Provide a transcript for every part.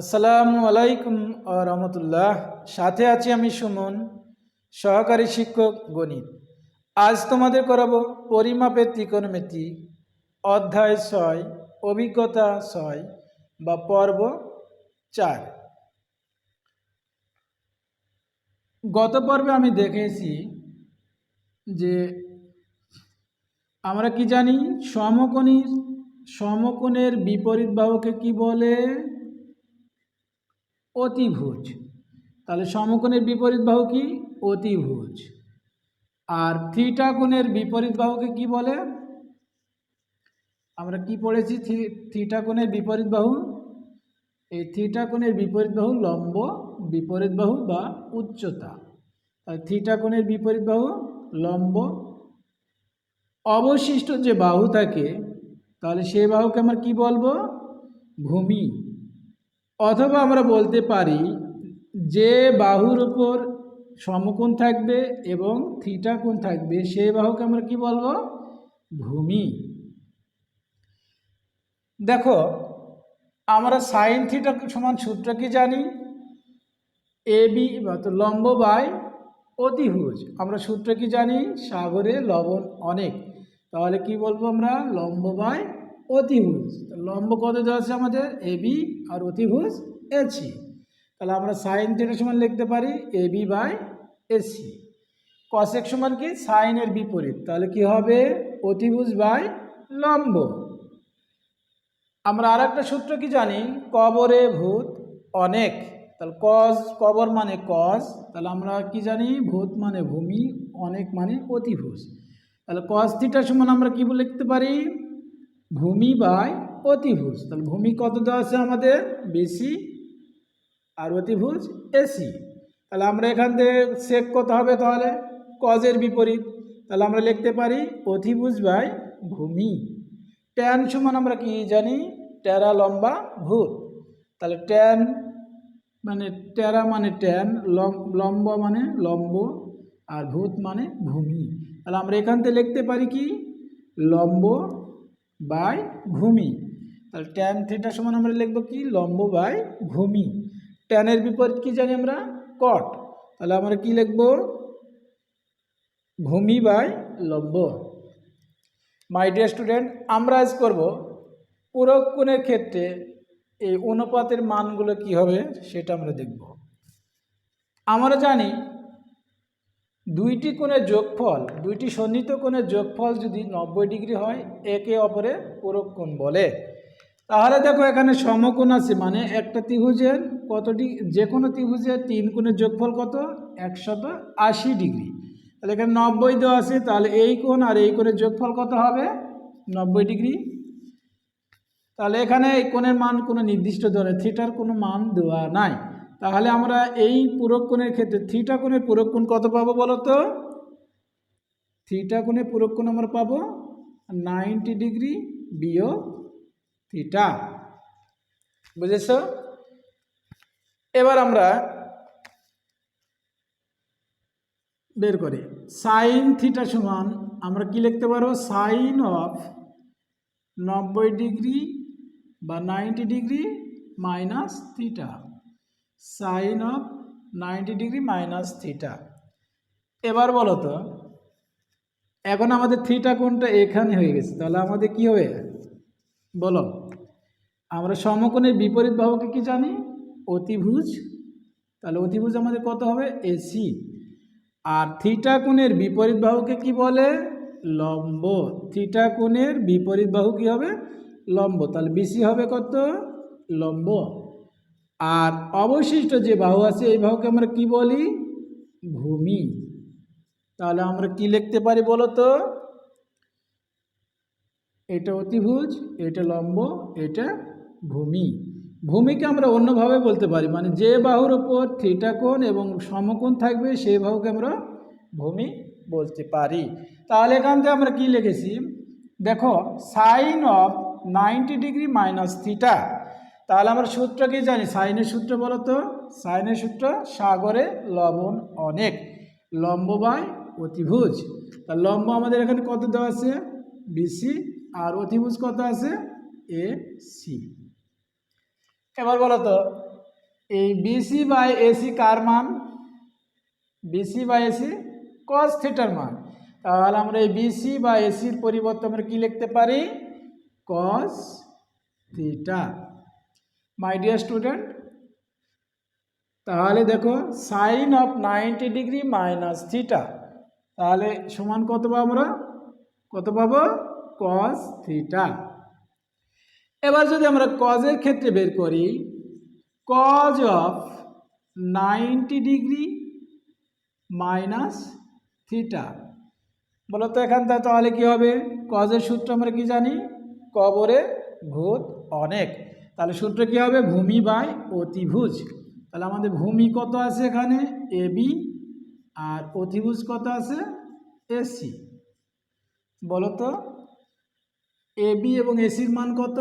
আসসালামু আলাইকুম রহমতুল্লাহ। সাথে আছি আমি সুমন, সহকারী শিক্ষক গণিত। আজ তোমাদের করাবো পরিমাপের ত্রিকোণমিতি, অধ্যায় ছয়, অভিজ্ঞতা ছয় বা পর্ব চার। গত পর্বে আমি দেখেছি যে আমরা কি জানি, সমকোণীর, সমকোণের বিপরীত বাহুকে কি বলে? অতিভুজ। তাহলে সমকোণের বিপরীত বাহু কি? অতিভুজ। আর থিটা কোণের বিপরীত বাহুকে কি বলে? আমরা কি পড়েছি? থিটা কোণের বিপরীত বাহু? এই থিটা কোণের বিপরীত বাহু লম্ব বিপরীত বাহু বা উচ্চতা। তাহলে থিটা কোণের বিপরীত বাহু লম্ব। অবশিষ্ট যে বাহু থাকে, তাহলে সেই বাহুকে আমরা কি বলব? ভূমি। অথবা আমরা বলতে পারি যে বাহুর উপর সমকোণ থাকবে এবং থিটা কোণ থাকবে সেই বাহুকে আমরা কি বলব? ভূমি। দেখো, আমরা সাইন থিটা সমান সূত্র কি জানি? এ বি লম্ব বাই অতিভুজ। আমরা সূত্র কি জানি? সাগরে লবণ অনেক। তাহলে কি বলব আমরা? লম্ব বাই অতিভুজ। লম্ব কত দেওয়া আছে আমাদের? এ, বি আর অতিভুজ এসি তাহলে আমরা সাইন থিটা সমান লিখতে পারি A, B by A C cosec সমান কি? সাইনের বিপরীত। তাহলে কি হবে? অতিভুজ বাই লম্ব। আমরা আর একটা সূত্র কি জানি? কবরে ভূত অনেক। তাহলে কজ কবর মানে কজ তাহলে আমরা কি জানি? ভূত মানে ভূমি, অনেক মানে অতিভুজ। তাহলে কজ থিটার সমান আমরা কি লিখতে পারি? ভূমি বাই অতিভুজ। তাহলে ভূমি কত দেওয়া আছে আমাদের? বেশি আর অতিভুজ এসি তাহলে আমরা এখান থেকে সেক কত হবে তাহলে? কজের বিপরীত। তাহলে আমরা লিখতে পারি অতিভুজ বাই ভূমি। ট্যান সমান আমরা কি জানি? টেরা লম্বা ভূত। তাহলে ট্যান মানে টেরা মানে ট্যান লম্ব মানে লম্ব আর ভূত মানে ভূমি। তাহলে আমরা এখান থেকে লিখতে পারি কি? লম্ব বাই ভূমি তাহলে ট্যান থিটা সমান আমরা লিখব কি? লম্ব বাই ভূমি ট্যানের বিপরীত কি জানি আমরা? কট তাহলে আমরা কি লিখব? ভূমি বাই লম্ব। মাই ডিয়ার স্টুডেন্ট আমরা আজ করব পূরক কোণের ক্ষেত্রে এই অনুপাতের মানগুলো কি হবে? সেটা আমরা দেখব। আমরা জানি দুইটি কোণের যোগফল, দুইটি সন্নিহিত কোণের যোগফল যদি নব্বই ডিগ্রি হয়, একে অপরে কোণ বলে। তাহলে দেখো এখানে সমকোণ আছে মানে একটা ত্রিভুজের কতটি যে কোনো ত্রিভুজের তিন কোণের যোগফল কত? একশত আশি ডিগ্রি। তাহলে এখানে নব্বই দেওয়া আছে, তাহলে এই কোণ আর এই কোণের যোগফল কত হবে? নব্বই ডিগ্রি। তাহলে এখানে এই কোণের মান কোনো নির্দিষ্ট ধরে, থিটার কোনো মান দেওয়া নাই। তাহলে আমরা এই পূরক কোণের ক্ষেত্রে থিটা কোণের পূরক কোণ কত পাবো বলো তো? থিটা কোণের পূরক কোণ আমরা পাবো নাইনটি ডিগ্রি বিয়োগ থিটা। বুঝেছ? এবার আমরা বের করি। সাইন থিটা সমান, আমরা কি লিখতে পারব? সাইন অফ নব্বই ডিগ্রি বা ninety degree minus theta. Sine of ninety degree minus theta. এবার বলো তো, এখন আমাদের থিটা কোনটা? এখানে হয়ে গেছে। তাহলে আমাদের কি হবে? বলো। আমরা সমকোণের বিপরীত বাহুকে কি জানি? অতিভুজ। তাহলে অতিভুজ আমাদের কত হবে? এসি। আর থিটা কোণের বিপরীত বাহুকে কি বলে? লম্ব। থিটা কোণের বিপরীত বাহু কি হবে? লম্ব। তাহলে বিসি হবে কত? লম্ব। আর অবশিষ্ট যে বাহু আছে, এই বাহুকে আমরা কি বলি? ভূমি। তাহলে আমরা কি লিখতে পারি বলো তো? এটা অতিভুজ, এটা লম্ব, এটা ভূমি। ভূমিকে আমরা অন্যভাবে বলতে পারি মানে যে বাহুর ওপর থিটা কোণ এবং সমকোণ থাকবে সেই বাহুকে আমরা ভূমি বলতে পারি। তাহলে এখান থেকে আমরা কি লিখেছি? দেখো, sine of ninety degree minus theta. তাহলে আমরা সূত্র কি জানি? সাইনের সূত্র বলো তো সাইনের সূত্র সাগরে লবণ অনেক। লম্ব বাই অতিভুজ। তা লম্ব আমাদের এখানে কত দেওয়া আছে? বিসি। আর অতিভুজ কত আছে? এ সি এবার বলো তো এই বিসি বাই এসি কার মান? বিসি বাই এসি কস থিটার মান। তাহলে আমরা এই বিসি বা এসির পরিবর্তে আমরা কি লিখতে পারি? Cos theta. My dear student তাহলে দেখো sine of ninety degree minus theta তাহলে সমান কত পাবো আমরা? কত পাবো? কস থিটা এবার যদি আমরা কজের ক্ষেত্রে বের করি cos of ninety degree minus theta বলো তো এখান থেকে তাহলে কি হবে? কজের সূত্র আমরা কি জানি? কবরে ভূত অনেক। তাহলে সূত্র কী হবে? ভূমি বাই অতিভুজ। তাহলে আমাদের ভূমি কত আছে এখানে? এ বি আর অতিভুজ কত আছে? এসি বলো তো। এ বি এবং এসির মান কত?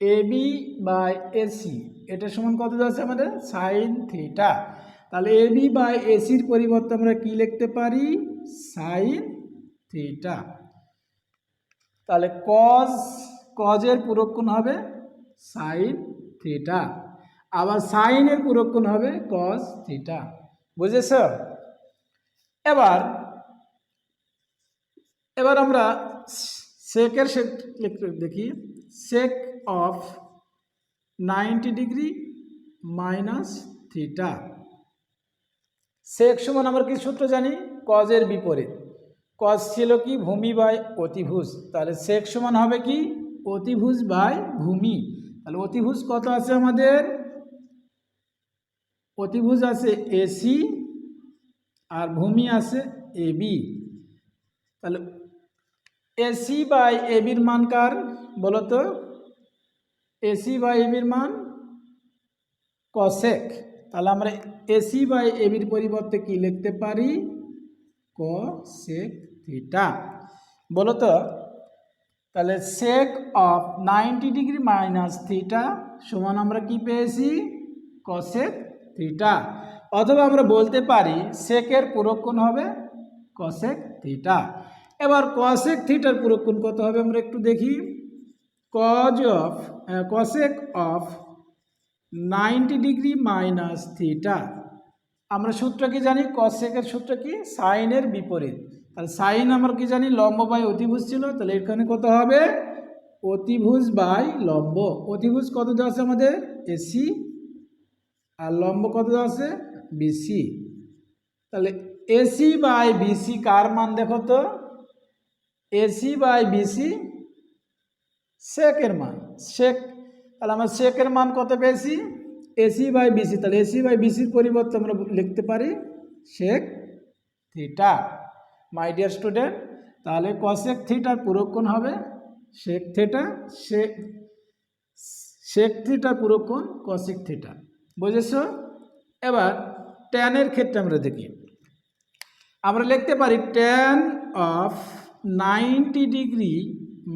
এ বি বাই এসি এটা সমান কত যাচ্ছে আমাদের? সাইন থিটা তাহলে এ বি বাই এসির পরিবর্তে আমরা কি লিখতে পারি? সাইন থিটা তাহলে কজ কজের পুরক্ষণ হবে সাইন থিটা আবার সাইনের পুরক্ষণ হবে কজ থিটা বুঝেছ? এবার এবার আমরা সেকের ক্ষেত্রে দেখি। Sec of ninety degree minus theta sec সমান আমরা কি সূত্র জানি? কজের বিপরীত। কজ ছিল কি? ভূমি বাই অতিভুজ। তাহলে সেক সমান হবে কি? অতিভুজ বাই ভূমি। তাহলে অতিভুজ কত আছে আমাদের? অতিভুজ আছে এসি আর ভূমি আছে এবি তাহলে এসি বাই এবির মান কার বলো তো এসি বাই এবির মান কসেক। তাহলে আমরা এসি বাই এবির পরিবর্তে কি লিখতে পারি? Cosec theta. বলো তো তাহলে sec of ninety degree minus theta সমান আমরা কি পেয়েছি? কসেক থিটা অথবা আমরা বলতে পারি সেকের পুরক্ষণ হবে কসেক থিটা এবার কসেক থিটার পুরক্ষণ কত হবে আমরা একটু দেখি। Cos of cosec of ninety degree minus theta আমরা সূত্র কি জানি? কসেকের সূত্র কি? সাইনের বিপরীত। তাহলে সাইন আমার কি জানি? লম্ব বাই অতিভুজ ছিল, তাহলে এখানে কত হবে? অতিভুজ বাই লম্ব। অতিভুজ কত দেওয়া আছে আমাদের? এসি আর লম্ব কত দেওয়া আছে? বিসি তাহলে এসি বাই বিসি কার মান দেখো তো? এসি বাই বিসি সেকের মান। সেক, তাহলে আমরা সেকের মান কত পেয়েছি? A C by B C তাহলে এসি বাই বিসির পরিবর্তে আমরা লিখতে পারি sec theta. My dear student তাহলে কসেক থিটার পুরক্ষণ হবে শেক থিটা শেক থিটার পুরক্ষণ কসেক থিটা বুঝেছ? এবার ট্যানের ক্ষেত্রে আমরা দেখি। আমরা লিখতে পারি tan of ninety degree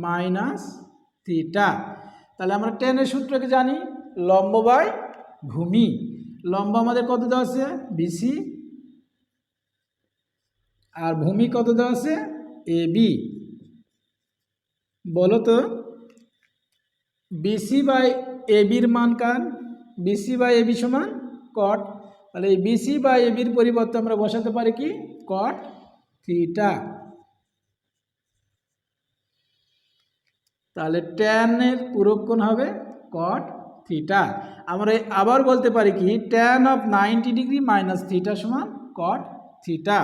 minus theta তাহলে আমরা টেনের সূত্রকে জানি, লম্ব বাই ভূমি। লম্ব আমাদের কত দেওয়া আছে? বিসি আর ভূমি কত দেওয়া আছে? এ বি বলো তো বিসি বাই এ বির মান কার? B C by A B সমান কট তাহলে এই বিসি বাই এ বির পরিবর্তে আমরা বসাতে পারি কি? কট থিটা তাহলে ট্যানের পুরক্ষণ হবে কট থিটা আমরা আবার বলতে পারি কি? Tan of ninety degree minus theta সমান কট থিটা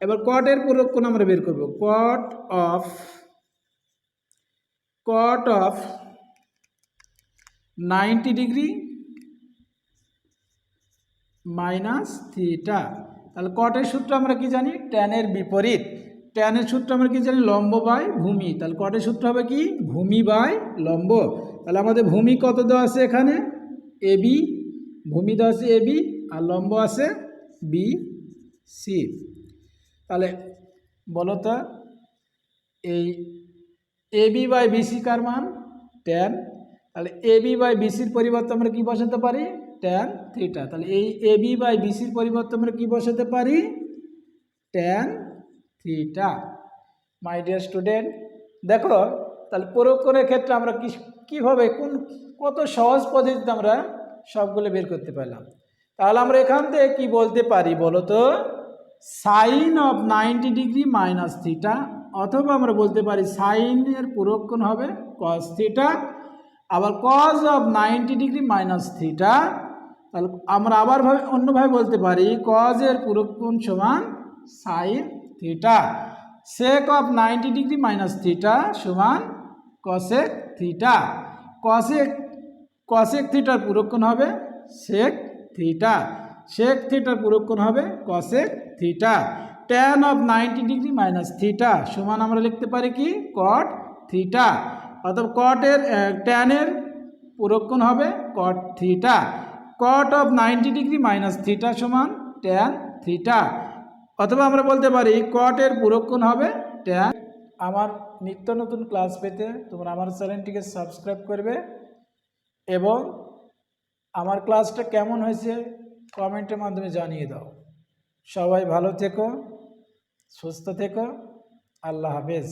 এবার কটের পুরক্ষণ আমরা বের করব। Cot of cot of ninety degree minus theta তাহলে কটের সূত্র আমরা কি জানি? ট্যানের বিপরীত। ট্যানের সূত্র আমরা কি জানি? লম্ব বাই ভূমি। তাহলে কটের সূত্র হবে কি? ভূমি বাই লম্ব। তাহলে আমাদের ভূমি কত দেওয়া আছে এখানে? এ বি ভূমি দেওয়া আছে এ বি আর লম্ব আছে বি সি তাহলে বলো তো, এই A B by B C কার মান? ট্যান তাহলে এ বি বাই বিসির পরিবর্তে আমরা কী বসাতে পারি? ট্যান থিটা তাহলে এই এ বি বাই বিসির পরিবর্তে আমরা কী বসাতে পারি? Tan theta my dear student দেখো, তাহলে পরক্ষণের ক্ষেত্রে আমরা কি, কীভাবে, কোন, কত সহজ পদ্ধতিতে আমরা সবগুলো বের করতে পারলাম। তাহলে আমরা এখান থেকে কি বলতে পারি বলো তো? Sine of ninety degree minus theta, অথবা আমরা বলতে পারি সাইনের পুরক্ষণ হবে কস থিটা, আবার cos of ninety degree minus theta, তাহলে আমরা আবার ভাবে, অন্যভাবে বলতে পারি কজের পুরক্ষণ সমান sine theta. Sec of ninety degree minus theta সমান কসেক থিটা। কসেক কসেক থিটার পুরক্ষণ হবে সেক থিটা। সেক থিটার পুরক্ষণ হবে cosec theta tan of ninety degree minus theta সমান আমরা লিখতে পারি কি? কট থিটা অথবা কটের ট্যানের পুরক্ষণ হবে cot theta cot of ninety degree minus theta সমান ট্যান থিটা অথবা আমরা বলতে পারি কটের পুরক্ষণ হবে ট্যান আমার নিত্য নতুন ক্লাস পেতে তোমরা আমার চ্যানেলটিকে সাবস্ক্রাইব করবে এবং আমার ক্লাসটা কেমন হয়েছে কমেন্টের মাধ্যমে জানিয়ে দাও। সবাই ভালো থেকো সুস্থ থেকো আল্লাহ হাফেজ।